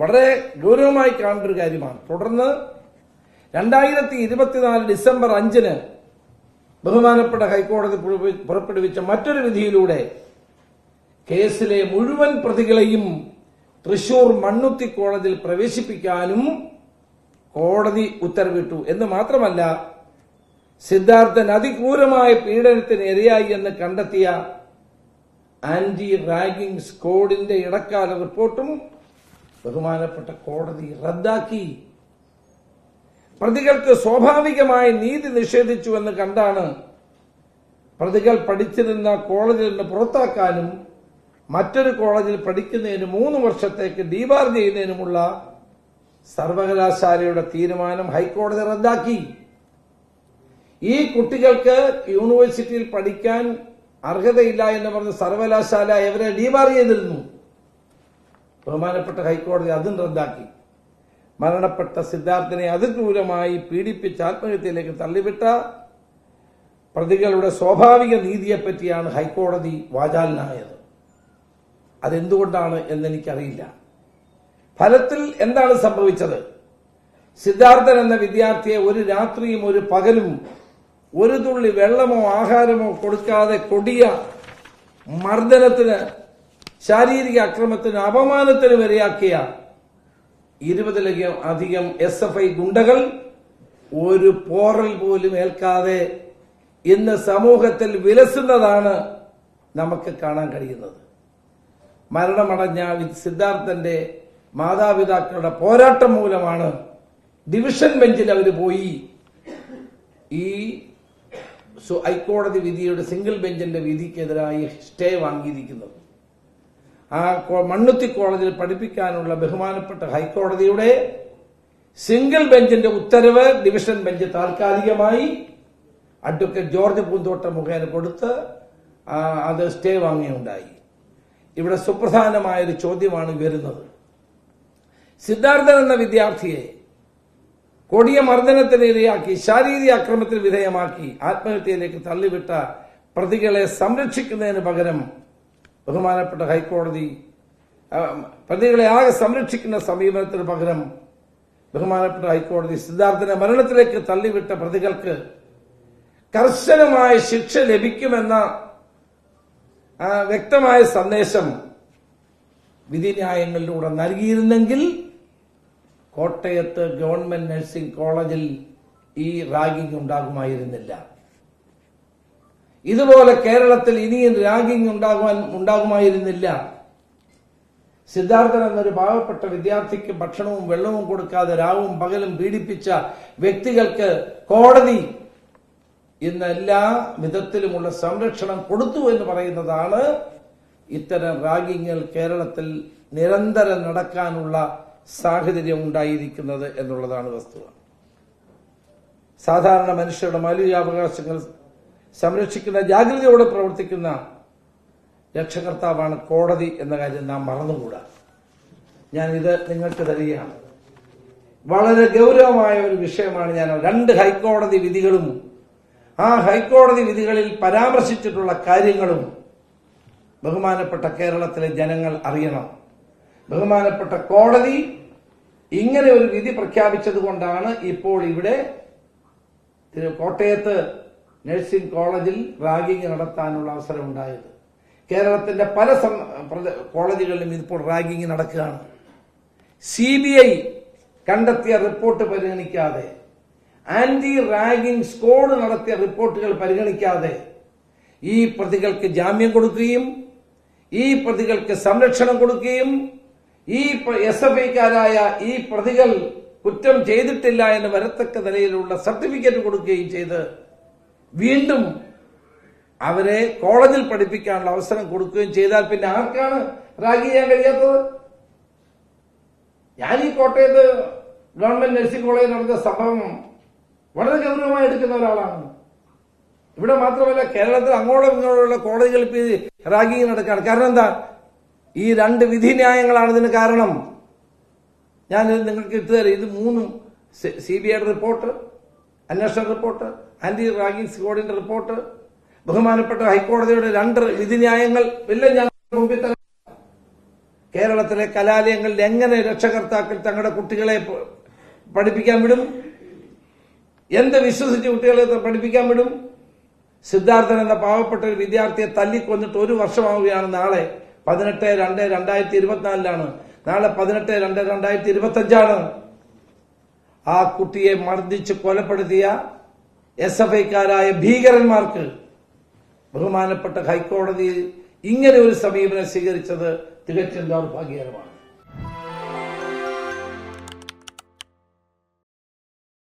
വളരെ ഗൗരവമായി കാണേണ്ട ഒരു കാര്യമാണ്. തുടർന്ന് രണ്ടായിരത്തി ഇരുപത്തിനാല് ഡിസംബർ അഞ്ചിന് ബഹുമാനപ്പെട്ട ഹൈക്കോടതി പുറപ്പെടുവിച്ച മറ്റൊരു വിധിയിലൂടെ കേസിലെ മുഴുവൻ പ്രതികളെയും തൃശൂർ മണ്ണുത്തി കോടതിയിൽ പ്രവേശിപ്പിക്കാനും കോടതി ഉത്തരവിട്ടു. എന്ന് മാത്രമല്ല സിദ്ധാർത്ഥൻ അതിക്രൂരമായ പീഡനത്തിന് ഇരയായി എന്ന് കണ്ടെത്തിയ ആന്റി റാഗിംഗ് സ്കോഡിന്റെ ഇടക്കാല റിപ്പോർട്ടും ബഹുമാനപ്പെട്ട കോടതി റദ്ദാക്കി. പ്രതികൾക്ക് സ്വാഭാവികമായി നീതി നിഷേധിച്ചു എന്ന് കണ്ടാണ് പ്രതികൾ പഠിച്ചിരുന്ന കോളേജിൽ നിന്ന് പുറത്താക്കാനും മറ്റൊരു കോളേജിൽ പഠിക്കുന്നതിന് മൂന്ന് വർഷത്തേക്ക് ഡീബാർ ചെയ്യുന്നതിനുമുള്ള സർവകലാശാലയുടെ തീരുമാനം ഹൈക്കോടതി റദ്ദാക്കി. ഈ കുട്ടികൾക്ക് യൂണിവേഴ്സിറ്റിയിൽ പഠിക്കാൻ അർഹതയില്ല എന്ന് പറഞ്ഞ് സർവകലാശാല ഇവരെ ഡീബാർ ചെയ്തിരുന്നു. ബഹുമാനപ്പെട്ട ഹൈക്കോടതി അതും റദ്ദാക്കി. മരണപ്പെട്ട സിദ്ധാർത്ഥിനെ അതിക്രൂരമായി പീഡിപ്പിച്ച് ആത്മഹത്യയിലേക്ക് തള്ളിവിട്ട പ്രതികളുടെ സ്വാഭാവിക നീതിയെപ്പറ്റിയാണ് ഹൈക്കോടതി വാചാലനായത്. അതെന്തുകൊണ്ടാണ് എന്നെനിക്കറിയില്ല. ഫലത്തിൽ എന്താണ് സംഭവിച്ചത്? സിദ്ധാർത്ഥൻ എന്ന വിദ്യാർത്ഥിയെ ഒരു രാത്രിയും ഒരു പകലും ഒരു തുള്ളി വെള്ളമോ ആഹാരമോ കൊടുക്കാതെ കൊടിയ മർദ്ദനത്തിന് ശാരീരിക അക്രമത്തിന് അപമാനത്തിന് വരെയാക്കിയ ഇരുപതിലധികം അധികം എസ് എഫ് ഐ ഗുണ്ടകൾ ഒരു പോറൽ പോലും ഏൽക്കാതെ ഇന്ന് സമൂഹത്തിൽ വിലസുന്നതാണ് നമുക്ക് കാണാൻ കഴിയുന്നത്. മരണമടഞ്ഞ സിദ്ധാർത്ഥന്റെ മാതാപിതാക്കളുടെ പോരാട്ടം മൂലമാണ് ഡിവിഷൻ ബെഞ്ചിൽ അവർ പോയി. ഈ ഹൈക്കോടതി വിധിയുടെ സിംഗിൾ ബെഞ്ചിന്റെ വിധിക്കെതിരായി സ്റ്റേ വാങ്ങിയിരിക്കുന്നത്. ആ മണ്ണുത്തി കോളേജിൽ പഠിപ്പിക്കാനുള്ള ബഹുമാനപ്പെട്ട ഹൈക്കോടതിയുടെ സിംഗിൾ ബെഞ്ചിന്റെ ഉത്തരവ് ഡിവിഷൻ ബെഞ്ച് താൽക്കാലികമായി അഡ്വക്കേറ്റ് ജോർജ് പൂന്തോട്ടം മുഖേന കൊടുത്ത് അത് സ്റ്റേ വാങ്ങിയുണ്ടായി. ഇവിടെ സുപ്രധാനമായ ഒരു ചോദ്യമാണ് വരുന്നത്. സിദ്ധാർത്ഥൻ എന്ന വിദ്യാർത്ഥിയെ കൊടിയ മർദ്ദനത്തിന് ഇരയാക്കി ശാരീരിക അക്രമത്തിന് വിധേയമാക്കി ആത്മഹത്യയിലേക്ക് തള്ളിവിട്ട പ്രതികളെ സംരക്ഷിക്കുന്നതിന് പകരം ബഹുമാനപ്പെട്ട ഹൈക്കോടതി പ്രതികളെ ആകെ സംരക്ഷിക്കുന്ന സമീപനത്തിന് പകരം ബഹുമാനപ്പെട്ട ഹൈക്കോടതി സിദ്ധാർത്ഥനെ മരണത്തിലേക്ക് തള്ളിവിട്ട പ്രതികൾക്ക് കർശനമായ ശിക്ഷ ലഭിക്കുമെന്ന വ്യക്തമായ സന്ദേശം വിധിന്യായങ്ങളിലൂടെ നൽകിയിരുന്നെങ്കിൽ കോട്ടയത്ത് ഗവൺമെന്റ് നഴ്സിംഗ് കോളേജിൽ ഈ റാഗിംഗ് ഉണ്ടാകുമായിരുന്നില്ല. ഇതുപോലെ കേരളത്തിൽ ഇനിയും റാഗിംഗ് ഉണ്ടാകുവാൻ ഉണ്ടാകുമായിരുന്നില്ല. സിദ്ധാർത്ഥൻ എന്നൊരു പാവപ്പെട്ട വിദ്യാർത്ഥിക്ക് ഭക്ഷണവും വെള്ളവും കൊടുക്കാതെ രാവും പകലും പീഡിപ്പിച്ച വ്യക്തികൾക്ക് കോടതി ഇന്ന് എല്ലാ വിധത്തിലുമുള്ള സംരക്ഷണം കൊടുത്തു എന്ന് പറയുന്നതാണ് ഇത്തരം റാഗിങ്ങൾ കേരളത്തിൽ നിരന്തരം നടക്കാനുള്ള സാഹചര്യം ഉണ്ടായിരിക്കുന്നത് എന്നുള്ളതാണ് വസ്തുത. സാധാരണ മനുഷ്യരുടെ മൗലികാവകാശങ്ങൾ സംരക്ഷിക്കുന്ന ജാഗ്രതയോടെ പ്രവർത്തിക്കുന്ന രക്ഷകർത്താവാണ് കോടതി എന്ന കാര്യം നാം മറന്നുകൂടാ. ഞാൻ ഇത് നിങ്ങൾക്ക് തരികയാണ്. വളരെ ഗൗരവമായ ഒരു വിഷയമാണ് ഞാൻ രണ്ട് ഹൈക്കോടതി വിധികളും ആ ഹൈക്കോടതി വിധികളിൽ പരാമർശിച്ചിട്ടുള്ള കാര്യങ്ങളും ബഹുമാനപ്പെട്ട കേരളത്തിലെ ജനങ്ങൾ അറിയണം. ബഹുമാനപ്പെട്ട കോടതി ഇങ്ങനെ ഒരു വിധി പ്രഖ്യാപിച്ചത് കൊണ്ടാണ് ഇപ്പോൾ ഇവിടെ കോട്ടയത്ത് നഴ്സിംഗ് കോളേജിൽ റാഗിംഗ് നടത്താനുള്ള അവസരം ഉണ്ടായത് കേരളത്തിന്റെ പല കോളേജുകളിലും ഇപ്പോൾ റാഗിംഗ് നടക്കുകയാണ്. സി ബി ഐ കണ്ടെത്തിയ റിപ്പോർട്ട് പരിഗണിക്കാതെ ആന്റി റാഗിംഗ് സ്കോഡ് നടത്തിയ റിപ്പോർട്ടുകൾ പരിഗണിക്കാതെ ഈ പ്രതികൾക്ക് ജാമ്യം കൊടുക്കുകയും ഈ പ്രതികൾക്ക് സംരക്ഷണം കൊടുക്കുകയും ഈ എസ് എഫ് ഐക്കാരായ ഈ പ്രതികൾ കുറ്റം ചെയ്തിട്ടില്ല എന്ന് വരത്തക്ക നിലയിലുള്ള സർട്ടിഫിക്കറ്റ് കൊടുക്കുകയും ചെയ്ത് വീണ്ടും അവരെ കോളേജിൽ പഠിപ്പിക്കാനുള്ള അവസരം കൊടുക്കുകയും ചെയ്താൽ പിന്നെ ആർക്കാണ് റാഗ് ചെയ്യാൻ കഴിയാത്തത്? ഞാൻ ഈ കോട്ടയത്ത് ഗവൺമെന്റ് നഴ്സിംഗ് കോളേജിൽ നടന്ന സംഭവം വളരെ ഗൗരവമായി എടുക്കുന്ന ഒരാളാണ്. ഇവിടെ മാത്രമല്ല കേരളത്തിൽ അങ്ങോട്ടും ഇങ്ങോട്ടുള്ള ഈ റാഗിങ് നടക്കുകയാണ് കാരണം എന്താ? ഈ രണ്ട് വിധിന്യായങ്ങളാണ് ഇതിന് കാരണം. ഞാൻ നിങ്ങൾക്ക് ഇട്ടുതരാം ഇത് മൂന്നും സി ബി ഐയുടെ റിപ്പോർട്ട് അന്വേഷണ റിപ്പോർട്ട് ആന്റി റാഗിംഗ് സ്കോഡിന്റെ റിപ്പോർട്ട് ബഹുമാനപ്പെട്ട ഹൈക്കോടതിയുടെ രണ്ട് വിധിന്യായങ്ങൾ എല്ലാം ഞങ്ങൾ മുമ്പിൽ തരാം കേരളത്തിലെ കലാലയങ്ങളിൽ എങ്ങനെ രക്ഷകർത്താക്കൾ തങ്ങളുടെ കുട്ടികളെ പഠിപ്പിക്കാൻ വിടും? എന്ത് വിശ്വസിച്ച് കുട്ടികളെ പഠിപ്പിക്കാൻ വിടും? സിദ്ധാർത്ഥൻ എന്ന പാവപ്പെട്ട ഒരു വിദ്യാർത്ഥിയെ തല്ലിക്കൊന്നിട്ട് ഒരു വർഷമാവുകയാണ് നാളെ. പതിനെട്ട് രണ്ട് രണ്ടായിരത്തി ഇരുപത്തിനാലിലാണ് നാളെ പതിനെട്ട് രണ്ട് രണ്ടായിരത്തി ഇരുപത്തി അഞ്ചാണ് ആ കുട്ടിയെ മർദ്ദിച്ച് കൊലപ്പെടുത്തിയ എസ് എഫ് ഐക്കാരായ ഭീകരന്മാർക്ക് ബഹുമാനപ്പെട്ട ഹൈക്കോടതിയിൽ ഇങ്ങനെ ഒരു സമീപനം സ്വീകരിച്ചത് തികച്ചും ദൗർഭാഗ്യകരമാണ്.